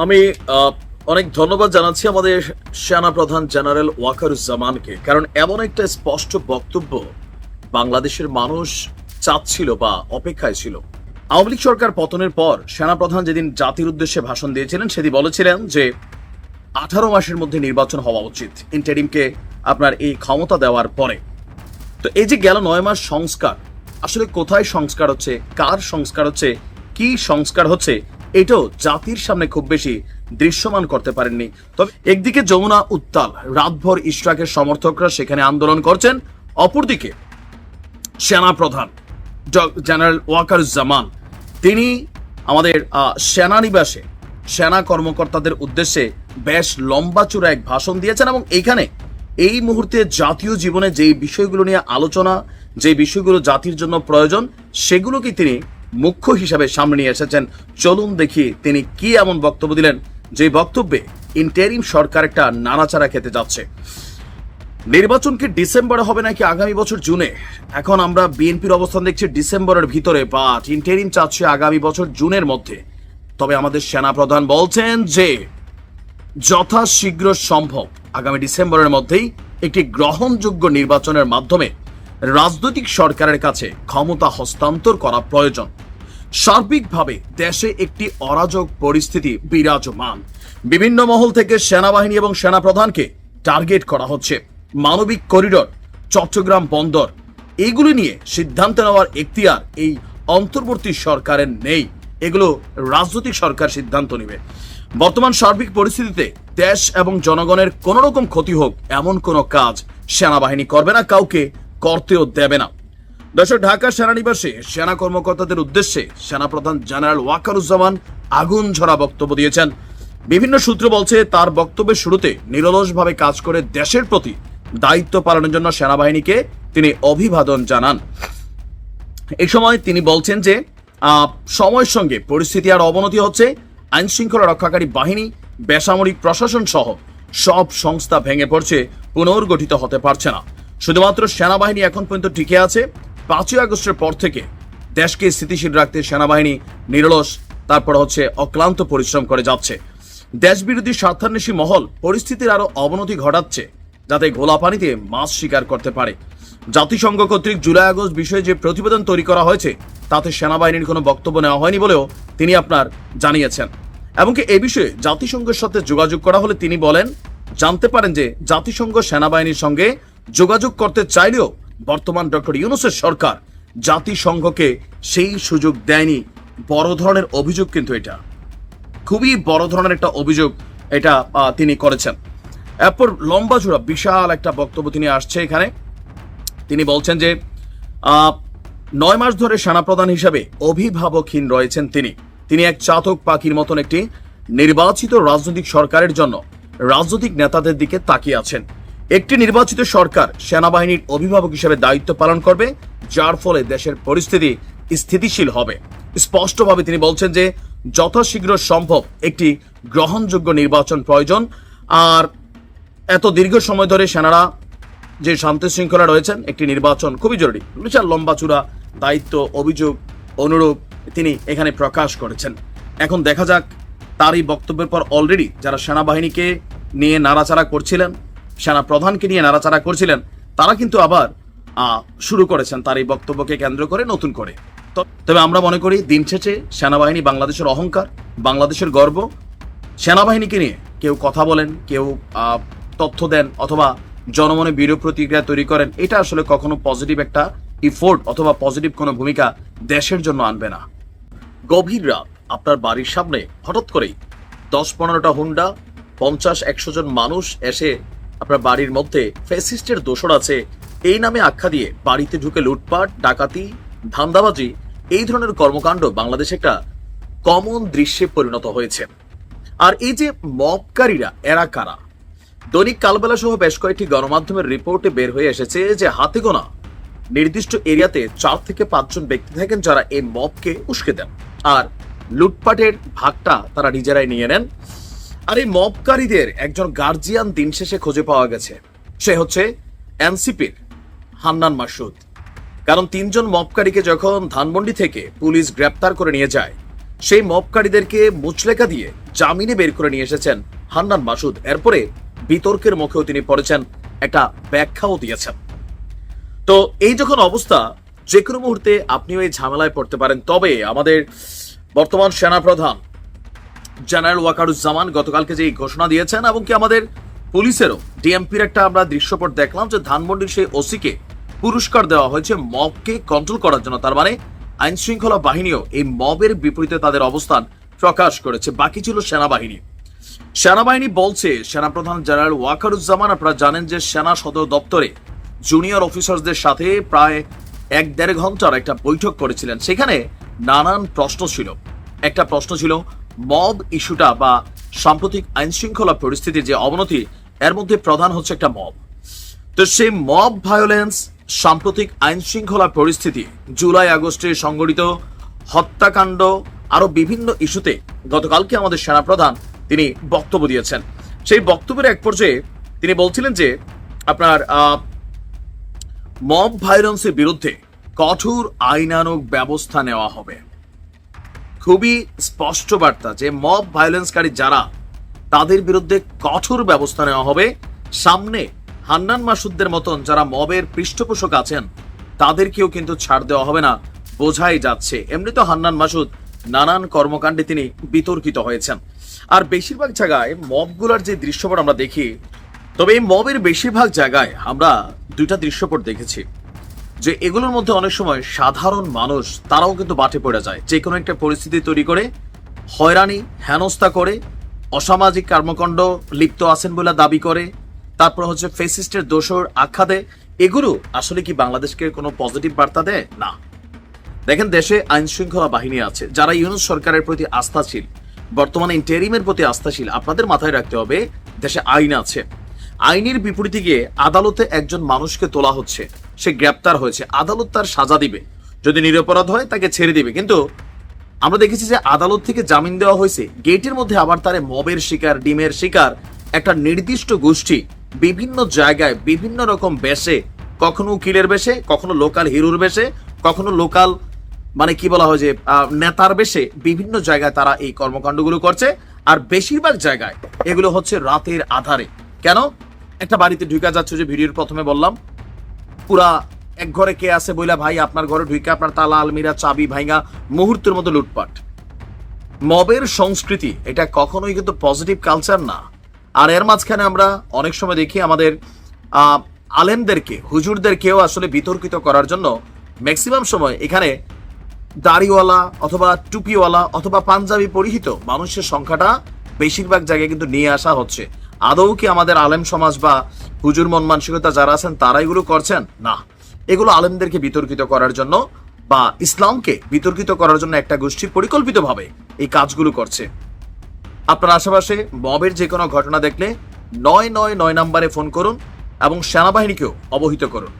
আমি অনেক ধন্যবাদ জানাচ্ছি আমাদের সেনা প্রধান জেনারেল ওয়াকারুজ্জামানকে, কারণ এমন একটা স্পষ্ট বক্তব্য বাংলাদেশের মানুষ চাচ্ছিল বা অপেক্ষায় ছিল। আওয়ামী লীগ সরকার পতনের পর সেনাপ্রধান যেদিন জাতির উদ্দেশ্যে ভাষণ দিয়েছিলেন, সেদিন বলেছিলেন যে আঠারো মাসের মধ্যে নির্বাচন হওয়া উচিত, ইন্টারিমকে আপনার এই ক্ষমতা দেওয়ার পরে। তো এই যে গেল নয় মাস সংস্কার, আসলে কোথায় সংস্কার হচ্ছে, কার সংস্কার হচ্ছে, কি সংস্কার হচ্ছে এটাও জাতির সামনে খুব বেশি দৃশ্যমান করতে পারেননি। তবে একদিকে যমুনা উত্তাল, রাতভর ইশরাকের সমর্থকরা সেখানে আন্দোলন করছেন, অপরদিকে সেনা প্রধান ড- জেনারেল ওয়াকারুজ্জামান, তিনি আমাদের সেনানিবাসে সেনা কর্মকর্তাদের উদ্দেশ্যে বেশ লম্বা চূড়া এক ভাষণ দিয়েছেন এবং এইখানে এই মুহূর্তে জাতীয় জীবনে যেই বিষয়গুলো নিয়ে আলোচনা যে বিষয়গুলো জাতির জন্য প্রয়োজন সেগুলোকে তিনি মুখ্য হিসাবে সামনে নিয়ে এসেছেন। চলুন দেখি তিনি কি এমন বক্তব্য দিলেন, যে বক্তব্যে ইন্টারিম সরকার একটা নাড়াচাড়া খেতে যাচ্ছে। নির্বাচন কি ডিসেম্বরে হবে নাকি আগামী বছর জুনে? এখন আমরা বিএনপির অবস্থান দেখছি ডিসেম্বরের ভিতরে বাট ইন্টারিম চাচ্ছে আগামী বছর জুনের মধ্যে। তবে আমাদের সেনাপ্রধান বলছেন যে, যথাশীঘ্র সম্ভব আগামী ডিসেম্বরের মধ্যেই একটি গ্রহণযোগ্য নির্বাচনের মাধ্যমে রাজনৈতিক সরকারের কাছে ক্ষমতা হস্তান্তর করা প্রয়োজন। সার্বিকভাবে দেশে একটি অরাজক পরিস্থিতি বিরাজমান। বিভিন্ন মহল থেকে সেনাবাহিনী এবং সেনাপ্রধানকে টার্গেট করা হচ্ছে। মানবিক করিডর, চট্টগ্রাম বন্দর, এগুলি নিয়ে সিদ্ধান্ত নেওয়ার এখতিয়ার এই অন্তর্বর্তী সরকারের নেই। এগুলো রাজনৈতিক সরকার সিদ্ধান্ত নেবে। বর্তমান সার্বিক পরিস্থিতিতে দেশ এবং জনগণের কোন রকম ক্ষতি হোক এমন কোনো কাজ সেনাবাহিনী করবে না। কাউকে করতেও দেবে না। দর্শক, ঢাকা সেনানিবাসে সেনা কর্মকর্তাদের উদ্দেশ্যে সেনাপ্রধান জেনারেল ওয়াকারুজ্জামান আগুন ঝরা বক্তব্য দিয়েছেন। বিভিন্ন সূত্র বলছে, তার বক্তব্যের শুরুতে নিরলসভাবে কাজ করে দেশের প্রতি দায়িত্ব পালনের জন্য সেনাবাহিনীকে তিনি অভিবাদন জানান। এই সময় তিনি বলছেন যে সময়ের সঙ্গে পরিস্থিতি আর অবনতি হচ্ছে। আইন শৃঙ্খলা রক্ষাকারী বাহিনী, বেসামরিক প্রশাসন সহ সব সংস্থা ভেঙে পড়ছে, পুনর্গঠিত হতে পারছে না। শুধুমাত্র সেনাবাহিনী এখন পর্যন্ত টিকে আছে। পাঁচই আগস্টের পর থেকে দেশকে স্থিতিশীল রাখতে সেনাবাহিনী নিরলস, তারপর হচ্ছে অক্লান্ত পরিশ্রম করে যাচ্ছে। দেশবিরোধী স্বার্থান্বেষী মহল পরিস্থিতির আরও অবনতি ঘটাচ্ছে, যাতে গোলা পানিতে মাছ শিকার করতে পারে। জাতিসংঘ কর্তৃক জুলাই আগস্ট বিষয়ে যে প্রতিবেদন তৈরি করা হয়েছে, তাতে সেনাবাহিনীর কোনো বক্তব্য নেওয়া হয়নি বলেও তিনি আপনার জানিয়েছেন। এমনকি এ বিষয়ে জাতিসংঘের সাথে যোগাযোগ করা হলে তিনি বলেন, জানতে পারেন যে জাতিসংঘ সেনাবাহিনীর সঙ্গে যোগাযোগ করতে চাইলেও বর্তমান ডক্টর ইউনুসের সরকার জাতিসংঘকে সেই সুযোগ দেয়নি। বড় ধরনের অভিযোগ কিন্তু এটা। খুবই বড় ধরনের একটা অভিযোগ এটা তিনি করেছেন। এরপর লম্বা জোড়া বিশাল একটা বক্তব্য তিনি আসছে এখানে। তিনি বলছেন যে নয় মাস ধরে সেনাপ্রধান হিসাবে অভিভাবকহীন রয়েছেন তিনি। তিনি এক চাতক পাখির মতন একটি নির্বাচিত রাজনৈতিক সরকারের জন্য রাজনৈতিক নেতাদের দিকে তাকিয়ে আছেন। একটি নির্বাচিত সরকার সেনাবাহিনীর অভিভাবক হিসেবে দায়িত্ব পালন করবে, যার ফলে দেশের পরিস্থিতি স্থিতিশীল হবে। স্পষ্টভাবে তিনি বলছেন যে, যথাশীঘ্র সম্ভব একটি গ্রহণযোগ্য নির্বাচন প্রয়োজন, আর এত দীর্ঘ সময় ধরে সেনারা যে শান্তি শৃঙ্খলা রয়েছেন, একটি নির্বাচন খুবই জরুরি। বিশাল লম্বা চূড়া দায়িত্ব, অভিযোগ অনুরূপ তিনি এখানে প্রকাশ করেছেন। এখন দেখা যাক তার এই বক্তব্যের পর অলরেডি যারা সেনাবাহিনীকে নিয়ে নাড়াচাড়া করছিলেন সেনা প্রধানকে নিয়ে নাড়াচাড়া করছিলেন, তারা কিন্তু আবার শুরু করেছেন তার এই বক্তব্যকে কেন্দ্র করে নতুন করে। তবে আমরা মনে করি দিন শেষে সেনাবাহিনী বাংলাদেশের অহংকার, বাংলাদেশের গর্ব, সেনাবাহিনীকে নিয়ে কেউ কথা বলেন, কেউ তথ্য দেন অথবা জনমনে বিরূপ প্রতিক্রিয়া তৈরি করেন, এটা আসলে কখনো পজিটিভ একটা ইফোর্ট অথবা পজিটিভ কোনো ভূমিকা দেশের জন্য আনবে না। গভীর রাত আপনার বাড়ির সামনে হঠাৎ করেই দশ পনেরোটা হুন্ডা, পঞ্চাশ, একশো জন মানুষ এসে আপনার বাড়ির মধ্যে ফেসিস্টের দোষর আছে। এই নামে আখ্যা দিয়ে বাড়িতে ঢুকে লুটপাট, ডাকাতি, ধান্দাবাজি, এই ধরনের কর্মকাণ্ড বাংলাদেশে একটা কমন দৃশ্যে পরিণত হয়েছে। আর এই যে মবকারীরা এরা কারা? দৈনিক কালবেলা সহ বেশ কয়েকটি গণমাধ্যমের রিপোর্টে বের হয়ে এসেছে যে হাতে গোনা নির্দিষ্ট এরিয়াতে চার থেকে পাঁচজন ব্যক্তি থাকেন যারা এই মবকে উস্কে দেন। আর লুটপাটের ভাগটা তারা নিজেরাই নিয়ে নেন। আর এই মবকারীদের একজন গার্জিয়ান দিন শেষে খুঁজে পাওয়া গেছে। সে হচ্ছে এনসিপির হান্নান মাসুদ। কারণ তিনজন মবকারীকে যখন ধানমন্ডি থেকে পুলিশ গ্রেপ্তার করে নিয়ে যায়, সেই মবকারীদেরকে মুচলেকা দিয়ে জামিনে বের করে নিয়ে এসেছেন হান্নান মাসুদ। এরপরে বিতর্কের মুখেও তিনি পড়েছেন, একটা ব্যাখ্যাও দিয়েছেন। তো এই যখন অবস্থা, যে কোনো মুহূর্তে আপনিও এই ঝামেলায় পড়তে পারেন। তবে আমাদের বর্তমান সেনাপ্রধান জেনারেল ওয়াকারুজ্জামান গতকালকে যে ঘোষণা দিয়েছেন এবং কি আমাদের পুলিশেরও ডিএমপির একটা আমরা দৃশ্যপট দেখলাম যে ধানমন্ডির সেই ওসিকে পুরস্কার দেওয়া হয়েছে মবকে কন্ট্রোল করার জন্য। তার মানে আইন শৃঙ্খলা বাহিনীও এই মবের বিপরীতে তাদের অবস্থান প্রকাশ করেছে। বাকি ছিল সেনাবাহিনী। সেনাবাহিনী বলছে, সেনাপ্রধান জেনারেল ওয়াকারুজ্জামান আপনারা জানেন যে সেনা সদর দপ্তরে জুনিয়র অফিসারদের সাথে প্রায় এক দেড় ঘণ্টার একটা বৈঠক করেছিলেন। সেখানে নানান প্রশ্ন ছিল। একটা প্রশ্ন ছিল মব ইস্যুটা বা সাম্প্রতিক আইন শৃঙ্খলা পরিস্থিতির যে অবনতি, এর মধ্যে প্রধান হচ্ছে একটা মব। তো সেই মব ভায়োলেন্স সাম্প্রতিক আইন শৃঙ্খলা পরিস্থিতি, জুলাই আগস্টে সংগঠিত হত্যাকাণ্ড আরও বিভিন্ন ইস্যুতে গতকালকে আমাদের সেনাপ্রধান তিনি বক্তব্য দিয়েছেন। সেই বক্তব্যের এক পর্যায়ে তিনি বলছিলেন যে, আপনার মব ভায়োলেন্সের বিরুদ্ধে কঠোর আইনানুগ ব্যবস্থা নেওয়া হবে। খুবই স্পষ্ট বার্তা যে মব ভায়োলেন্সকারী যারা, তাদের বিরুদ্ধে কঠোর ব্যবস্থা নেওয়া হবে। সামনে হান্নান মাসুদদের মতন যারা মবের পৃষ্ঠপোষক আছেন, তাদেরকেও কিন্তু ছাড় দেওয়া হবে না। বোঝাই যাচ্ছে, এমনি তো হান্নান মাসুদ নানান কর্মকাণ্ডে তিনি বিতর্কিত হয়েছেন। আর বেশিরভাগ জায়গায় মবগুলার যে দৃশ্যপট আমরা দেখি, তবে এই মবের বেশিরভাগ জায়গায় আমরা দুইটা দৃশ্যপট দেখেছি। যে এগুলোর মধ্যে অনেক সময় সাধারণ মানুষ, তারাও কিন্তু বাটে পড়ে যায়। যে কোনো একটা পরিস্থিতি তৈরি করে, হয়রানি, হেনস্থা করে, অসামাজিক কর্মকাণ্ড লিপ্ত আছেন বলে দাবি করে, তারপর হচ্ছে ফেসিস্টের দোষর আখ্যা দেয়, এগুলো আসলে কি বাংলাদেশকে কোনো পজিটিভ বার্তা দেয়? না। দেখেন, দেশে আইন শৃঙ্খলা বাহিনী আছে, যারা ইউনুস সরকারের প্রতি আস্থাশীল। বর্তমানে ইন্টেরিমের প্রতি আস্থাশীল। আপনাদের মাথায় রাখতে হবে, দেশে আইন আছে। আইনের বিপরীতে গিয়ে আদালতে একজন মানুষকে তোলা হচ্ছে। সে গ্রেপ্তার হয়েছে। আদালত তার সাজা দিবে। যদি নিরপরাধ হয়, তাকে ছেড়ে দিবে। কিন্তু আমরা দেখেছি যে আদালত থেকে জামিন দেওয়া হয়েছে। গেটের মধ্যে আবার তারে মবের শিকার, ডিমের শিকার, একটা নির্দিষ্ট গোষ্ঠী বিভিন্ন জায়গায় বিভিন্ন রকম বেশে, কখনো উকিলের বেশে, কখনো লোকাল হিরোর বেশে, কখনো লোকাল মানে কি বলা হয় যে নেতার বেশে বিভিন্ন জায়গায় তারা এই কর্মকাণ্ডগুলো করছে। আর বেশিরভাগ জায়গায় এগুলো হচ্ছে রাতের আধারে। কেন? একটা বাড়িতে ঢুকা যাচ্ছে যে ভিডিওর প্রথমে বললাম। পুরা এক ঘরে কে আছে বইলা ভাই, আপনার ঘরে ঢুকে আপনার তালা, আলমিরা, চাবি ভাইঙ্গা মুহূর্তের মতো লুটপাট। মবের সংস্কৃতি, এটা কখনোই কিন্তু পজিটিভ কালচার না। আর এর মাঝখানে আমরা অনেক সময় দেখি আমাদের আলেমদেরকে, হুজুরদেরকেও আসলে বিতর্কিত করার জন্য ম্যাক্সিমাম সময় এখানে দাড়িওয়ালা অথবা টুপিওয়ালা অথবা পাঞ্জাবি পরিহিত মানুষের সংখ্যাটা বেশিরভাগ জায়গায় কিন্তু নিয়ে আসা হচ্ছে। আদৌ কি আমাদের আলেম সমাজ বা হুজুর মন মানসিকতা যারা আছেন তারা এগুলো করছেন? না। এগুলো আলেমদেরকে বিতর্কিত করার জন্য বা ইসলামকে বিতর্কিত করার জন্য একটা গোষ্ঠী পরিকল্পিতভাবে এই কাজগুলো করছে। আপনার আশেপাশে মবের যে কোনো ঘটনা দেখলে নয় নয় নয় নাম্বারে ফোন করুন এবং সেনাবাহিনীকেও অবহিত করুন।